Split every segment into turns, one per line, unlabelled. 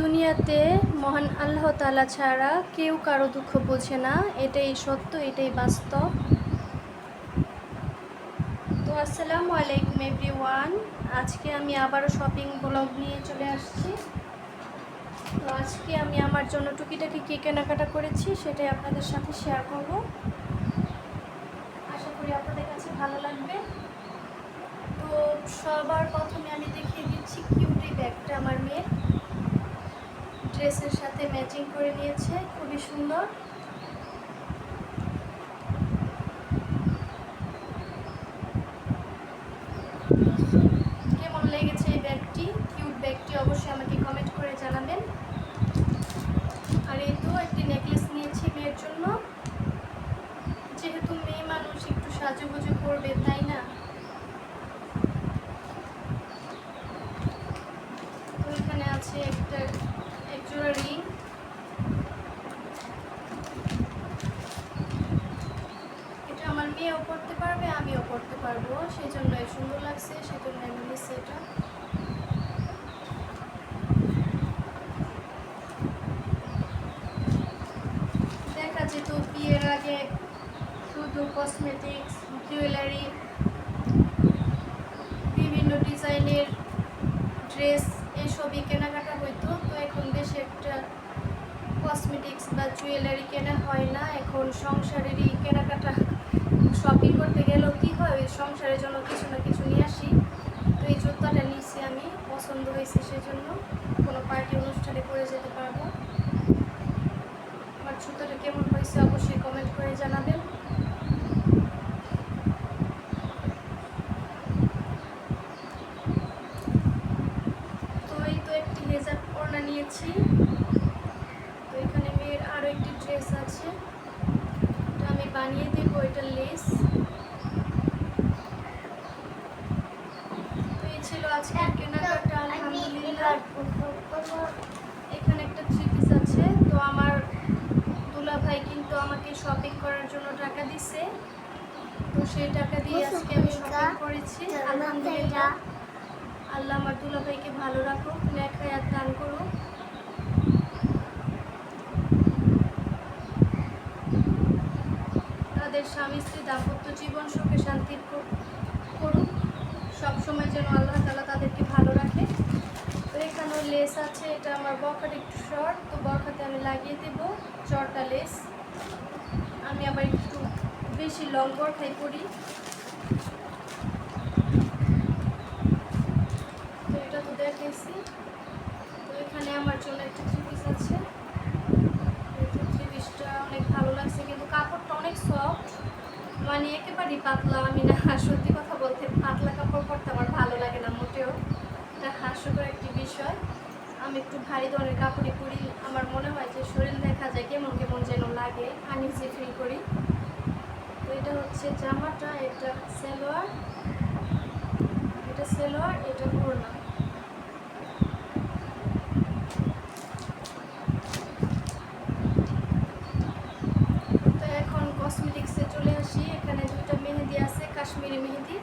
দুনিয়াতে মহান আল্লাহ তালা ছাড়া কেউ কারও দুঃখ বোঝে না। এটাই সত্য, এটাই বাস্তব। তো আসসালামু আলাইকুম এভরি ওয়ান আজকে আমি আবারও শপিং ব্লগ নিয়ে চলে আসছি। তো আজকে আমি আমার জন্য টুকিটাকি কী কেনাকাটা করেছি, সেটাই আপনাদের সাথে শেয়ার করব। আশা করি আপনাদের কাছে ভালো লাগবে। তো সবার প্রথমে আমি দেখিয়ে দিচ্ছি কিউট এই ব্যাগটা আমার মেয়ের ড্রেসের সাথে ম্যাচিং করে নিয়েছে, খুবই সুন্দর। কেমন লেগেছে এই ব্যাগটি? কিউট ব্যাগটি অবশ্যই আমাকে কমেন্ট করে জানাবেন। আর এই তো একটি নেকলেস নিয়েছি মেয়ের জন্য। যেহেতু মেয়ে মানুষ একটু সাজুগুজু করবে, তাই না? এখানে আছে একটা একজোড়া রিং এটা আমার মেয়েও পড়তে পারবে, আমিও করতে পারব। সেই জন্য সুন্দর লাগছে সেই জন্য আমি নিচ্ছি এটা দেখা যেত বিয়ের আগে শুধু কসমেটিক্স জুয়েলারি বিভিন্ন ডিজাইনের ড্রেস এসবই কেনাকাটা হইতো তো এখন বেশি একটা কসমেটিক্স বা জুয়েলারি কেনা হয় না, এখন সংসারেরই কেনাকাটা শপিং করতে গেলেও কী হয়? ওই সংসারের জন্য কিছু না কিছু নিয়ে আসি। তো এই জুতাটা নিয়েছি আমি, পছন্দ হয়েছে সেজন্য কোনো পার্টি অনুষ্ঠানে পরে যেতে পারব। আমার জুতোটা কেমন হয়েছে অবশ্যই কমেন্ট করে জানাবেন। তো একটি নিয়েছি তো এখানে মেয়ের আরও একটি ড্রেস আছে এটা আমি বানিয়ে দেবো তো এই ছিল আজকের কেনাকাটা আলহামদুলিল্লাহ। এখানে একটা থ্রি পিস আছে তো আমার দুলা ভাই কিন্তু আমাকে শপিং করার জন্য টাকা দিছে। তো সেই টাকা দিয়ে আজকে আমি শপিং করেছি আলহামদুলিল্লাহ। আল্লাহ আমার দুলা ভাইকে ভালো রাখুক লেখায়াত দান করুক। স্বামী স্ত্রী দাম্পত্য জীবন সুখে শান্তির করুন সবসময় যেন আল্লাহ তালা তাদেরকে ভালো রাখে। তো এখানেও লেস আছে, এটা আমার বকার একটু শর্ট, তো বকাতে আমি লাগিয়ে দেবো, চরটা লেস। আমি আবার একটু বেশি লং বরখাই করি তো এটা তো দেখেছি তো এখানে আমার জন্য একটা থ্রি পিস আছে থ্রি পিসটা অনেক ভালো লাগছে কিন্তু কাপড়টা অনেক সফট মানে একেবারেই পাতলা। আমি না, সত্যি কথা বলতে পাতলা কাপড় পরতে আমার ভালো লাগে না মোটেও। এটা হাস্যকর একটি বিষয়। আমি একটু ভারী ধরনের কাপড়ই পরি। আমার মনে হয় যে শরীর দেখা যায় কেমন কেমন যেন লাগে আনইজি ফিল করি। তো এটা হচ্ছে জামাটা, এটা সেলোয়ার এটা সেলোয়ার, এটা ওড়না তো এখন কসমেটিক্সে চলে আসি এখানে দুইটা মেহেদি আছে কাশ্মীরি মেহেদি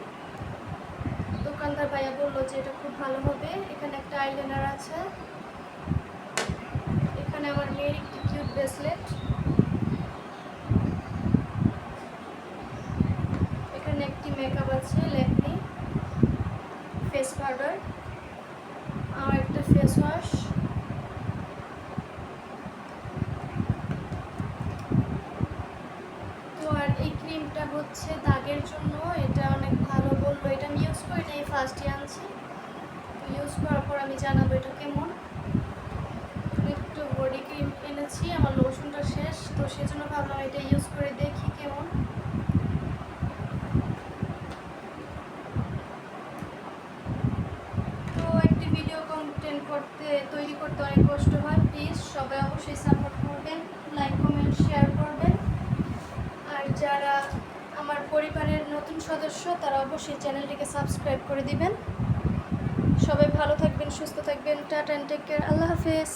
দোকানদার ভাইয়া বলল যে এটা খুব ভালো হবে। এখানে একটা আইলাইনার আছে। এখানে আমার মেয়ের একটি কিউট ব্রেসলেট এখানে একটি মেকআপ আছে ল্যাকমি ফেস পাউডার আর একটা ফেস ওয়াশ তো আর এই ক্রিমটা হচ্ছে দাগের জন্য, এটা নাই আনছি। ইউজ করার পর আমি জানাব এটা কেমন। একটু বডি ক্রিম এনেছি, আমার লোশনটা শেষ, তো সেজন্য ভাবলাম এটা ইউজ করে দেখি কেমন। তো একটি ভিডিও কন্টেন্ট করতে, তৈরি করতে অনেক কষ্ট হয় প্লিজ সবাই অবশ্যই সাপোর্ট করবেন। লাইক কমেন্ট শেয়ার করবেন আর যারা আমার পরিবারের নতুন সদস্য, তারা অবশ্যই চ্যানেলটিকে সাবস্ক্রাইব করে দিবেন। সবাই ভালো থাকবেন, সুস্থ থাকবেন, টাটা অ্যান্ড টেক কেয়ার, আল্লাহ হাফেজ।